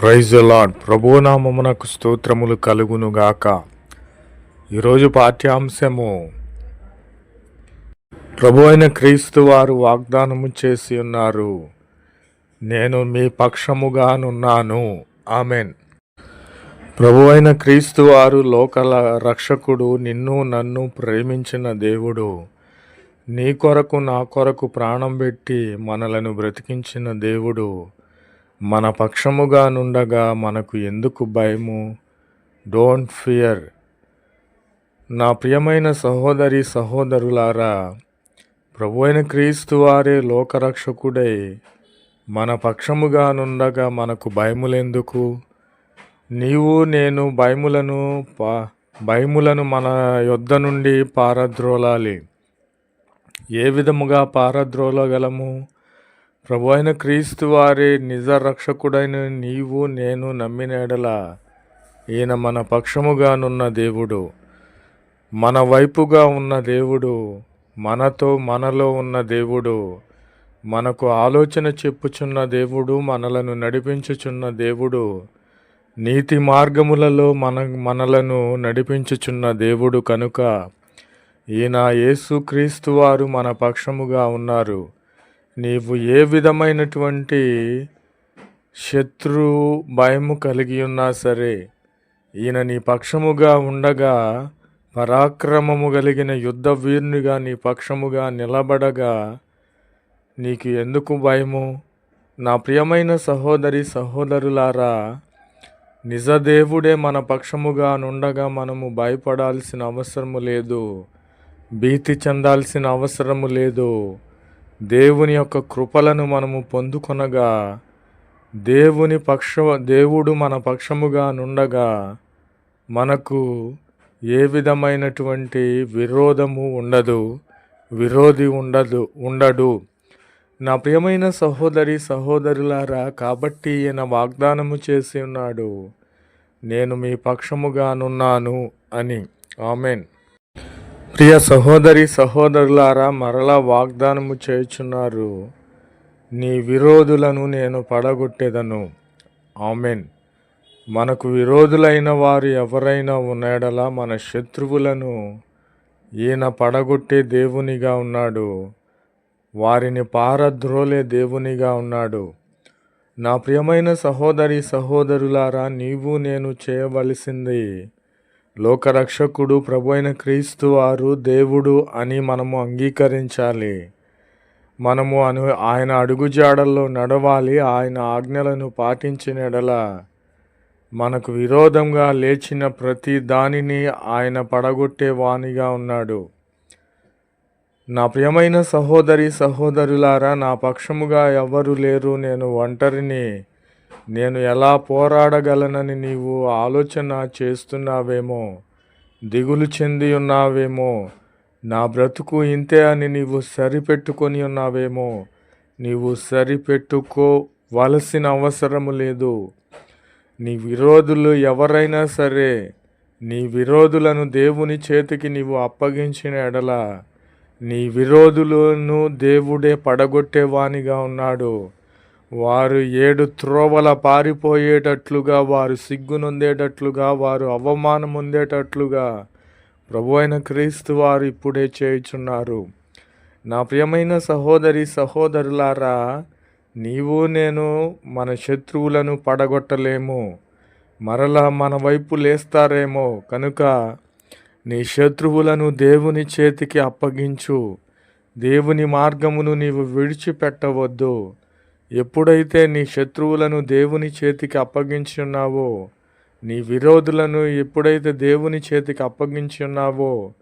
Praise lord ప్రభునామమునకు స్తోత్రములు కలుగును గాక ఈరోజు పాఠ్యాంశము ప్రభు అయిన క్రీస్తు వారు వాగ్దానము చేసి ఉన్నారు. నేను మీ పక్షముగానున్నాను. ఆమెన్. ప్రభు అయిన క్రీస్తు వారు లోకల రక్షకుడు నిన్ను నన్ను ప్రేమించిన దేవుడు నీ కొరకు నా కొరకు ప్రాణం పెట్టి మనలను బ్రతికించిన దేవుడు మన పక్షముగా నుండగా మనకు ఎందుకు భయము? డోంట్ ఫియర్ నా ప్రియమైన సహోదరి సహోదరులారా ప్రభు అయిన క్రీస్తు వారే లోకరక్షకుడై మన పక్షముగా నుండగా మనకు భయములెందుకు? నీవు నేను భయములను పా భయములను మన యొద్ద నుండి పారద్రోలాలి. ఏ విధముగా పారద్రోలగలము? ప్రభు అయిన క్రీస్తు వారి నిజ రక్షకుడైన నీవు నేను నమ్మినడల ఈయన మన పక్షముగానున్న దేవుడు. మన వైపుగా ఉన్న దేవుడు మనతో మనలో ఉన్న దేవుడు మనకు ఆలోచన చెప్పుచున్న దేవుడు మనలను నడిపించుచున్న దేవుడు నీతి మార్గములలో మన మనలను నడిపించుచున్న దేవుడు కనుక ఈయన యేసుక్రీస్తు వారు మన పక్షముగా ఉన్నారు. నీవు ఏ విధమైనటువంటి శత్రు భయము కలిగి ఉన్నా సరే ఈయన నీ పక్షముగా ఉండగా పరాక్రమము కలిగిన యుద్ధ వీరునిగా నీ పక్షముగా నిలబడగా నీకు ఎందుకు భయము? నా ప్రియమైన సహోదరి సహోదరులారా నిజదేవుడే మన పక్షముగా నుండగా మనము భయపడాల్సిన అవసరము లేదు భీతి చెందాల్సిన అవసరము లేదు. దేవుని యొక్క కృపలను మనము పొందుకొనగా దేవుని పక్ష దేవుడు మన పక్షముగా నుండగా మనకు ఏ విధమైనటువంటి విరోధము ఉండదు విరోధి ఉండదు ఉండడు. నా ప్రియమైన సహోదరి సహోదరులారా కాబట్టి ఈయన వాగ్దానము చేసి ఉన్నాడు నేను మీ పక్షముగానున్నాను అని. ఆమెన్. ప్రియ సహోదరి సహోదరులారా మరలా వాగ్దానము చేయుచున్నారు. నీ విరోధులను నేను పడగొట్టేదను. ఆమెన్. మనకు విరోధులైన వారు ఎవరైనా ఉన్నాడలా మన శత్రువులను ఈయన పడగొట్టే దేవునిగా ఉన్నాడు. వారిని పారద్రోలే దేవునిగా ఉన్నాడు. నా ప్రియమైన సహోదరి సహోదరులారా నీవు నేను చేయవలసింది లోకరక్షకుడు ప్రభు అయిన క్రీస్తు వారు దేవుడు అని మనము అంగీకరించాలి. మనము అను ఆయన అడుగుజాడల్లో నడవాలి ఆయన ఆజ్ఞలను పాటించిన ఎడల మనకు విరోధంగా లేచిన ప్రతి దానిని ఆయన పడగొట్టే వాణిగా ఉన్నాడు. నా ప్రియమైన సహోదరి సహోదరులారా నా పక్షముగా ఎవరు లేరు నేను ఒంటరిని నేను ఎలా పోరాడగలనని నీవు ఆలోచన చేస్తున్నావేమో దిగులు చెంది ఉన్నావేమో నా బ్రతుకు ఇంతే అని నీవు సరిపెట్టుకొని ఉన్నావేమో నీవు సరిపెట్టుకోవలసిన అవసరము లేదు. నీ విరోధులు ఎవరైనా సరే నీ విరోధులను దేవుని చేతికి నీవు అప్పగించిన ఎడల నీ విరోధులను దేవుడే పడగొట్టేవానిగా ఉన్నాడు. వారు ఏడు త్రోవల పారిపోయేటట్లుగా వారు సిగ్గునొందేటట్లుగా వారు అవమానం పొందేటట్లుగా ప్రభు అయిన క్రీస్తు వారు ఇప్పుడే చేయుచున్నారు. నా ప్రియమైన సహోదరి సహోదరులారా నీవు నేను మన శత్రువులను పడగొట్టలేము. మరలా మన వైపు లేస్తారేమో. కనుక నీ శత్రువులను దేవుని చేతికి అప్పగించు. దేవుని మార్గమును నీవు విడిచిపెట్టవద్దు. ఎప్పుడైతే నీ శత్రువులను దేవుని చేతికి అప్పగించున్నావో నీ విరోధులను ఎప్పుడైతే దేవుని చేతికి అప్పగించి ఉన్నావో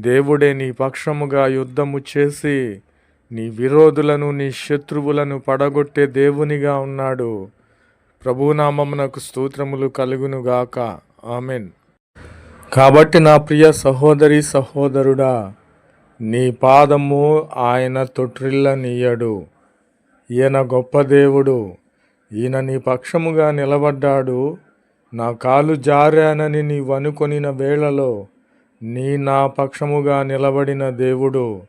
దేవుడే నీ పక్షముగా యుద్ధము చేసి నీ విరోధులను నీ శత్రువులను పడగొట్టే దేవునిగా ఉన్నాడు. ప్రభునామమునకు స్తోత్రములు కలుగునుగాక. ఆమెన్. కాబట్టి నా ప్రియ సహోదరి సహోదరుడా నీ పాదము ఆయన తొట్రిల్లనీయడు. ఈయన గొప్ప దేవుడు. ఈయన నీ పక్షముగా నిలబడ్డాడు. నా కాలు జారానని నీవు అనుకొనిన వేళలో నీ నా పక్షముగా నిలబడిన దేవుడు.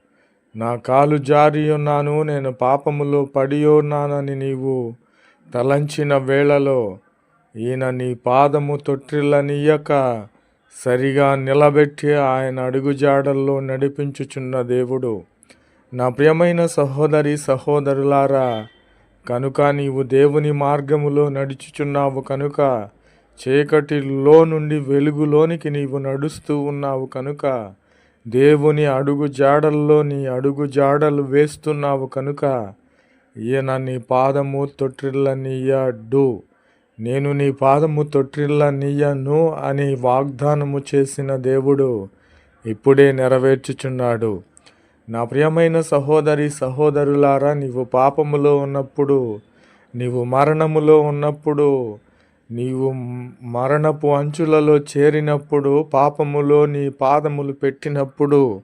నా కాలు జారి ఉన్నాను నేను పాపములో పడి ఉన్నానని నీవు తలంచిన వేళలో ఈయన నీ పాదము తొట్టిల్లనియక సరిగా నిలబెట్టి ఆయన అడుగుజాడల్లో నడిపించుచున్న దేవుడు. నా ప్రియమైన సహోదరి సహోదరులారా కనుక నీవు దేవుని మార్గములో నడుచుచున్నావు కనుక చీకటిలో నుండి వెలుగులోనికి నీవు నడుస్తూ ఉన్నావు కనుక దేవుని అడుగు జాడల్లో నీ అడుగు జాడలు వేస్తున్నావు కనుక ఈయన నీ పాదము తొట్టిల్లనియడు. నేను నీ పాదము తొట్టిల్లనియను అని వాగ్దానము చేసిన దేవుడు ఇప్పుడే నెరవేర్చుచున్నాడు. నా ప్రియమైన సహోదరి సహోదరులారా నీవు పాపములో ఉన్నప్పుడు నీవు మరణములో ఉన్నప్పుడు నీవు మరణపు అంచులలో చేరినప్పుడు పాపములో నీ పాదములు పెట్టినప్పుడు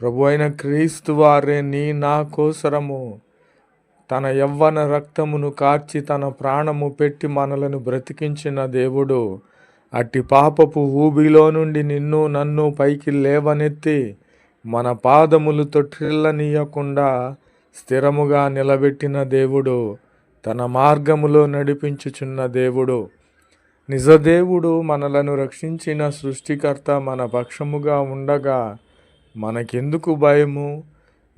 ప్రభు అయిన క్రీస్తు వారే నీ నా కోసరము. తన యవ్వన రక్తమును కార్చి తన ప్రాణము పెట్టి మనలను బ్రతికించిన దేవుడు అట్టి పాపపు ఊబిలో నుండి నిన్ను నన్ను పైకి లేవనెత్తి మన పాదములు తొట్టిల్లనీయకుండా స్థిరముగా నిలబెట్టిన దేవుడు తన మార్గములో నడిపించుచున్న దేవుడు. నిజదేవుడు మనలను రక్షించిన సృష్టికర్త మన పక్షముగా ఉండగా మనకెందుకు భయము?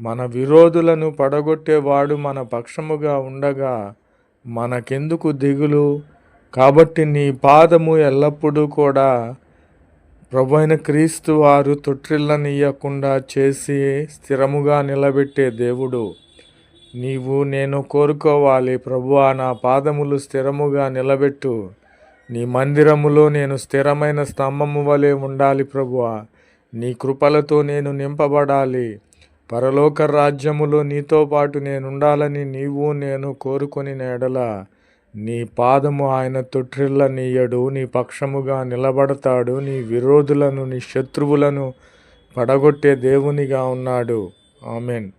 మన విరోధులను పడగొట్టేవాడు మన పక్షముగా ఉండగా మనకెందుకు దిగులు? కాబట్టి నీ పాదము ఎల్లప్పుడూ కూడా ప్రభు అయిన క్రీస్తు వారు తొట్టిల్లనియకుండా చేసి స్థిరముగా నిలబెట్టే దేవుడు. నీవు నేను కోరుకోవాలి ప్రభువా నా పాదములు స్థిరముగా నిలబెట్టు. నీ మందిరములో నేను స్థిరమైన స్తంభము వలె ఉండాలి ప్రభువా. నీ కృపలతో నేను నింపబడాలి. పరలోక రాజ్యములో నీతో పాటు నేనుండాలని నీవు నేను కోరుకొని నేడలా నీ పాదము ఆయన తొట్టిల్ల నీయడు నీ పక్షముగా నిలబడతాడు నీ విరోధులను నీ శత్రువులను పడగొట్టే దేవునిగా ఉన్నాడు. ఆమెన్.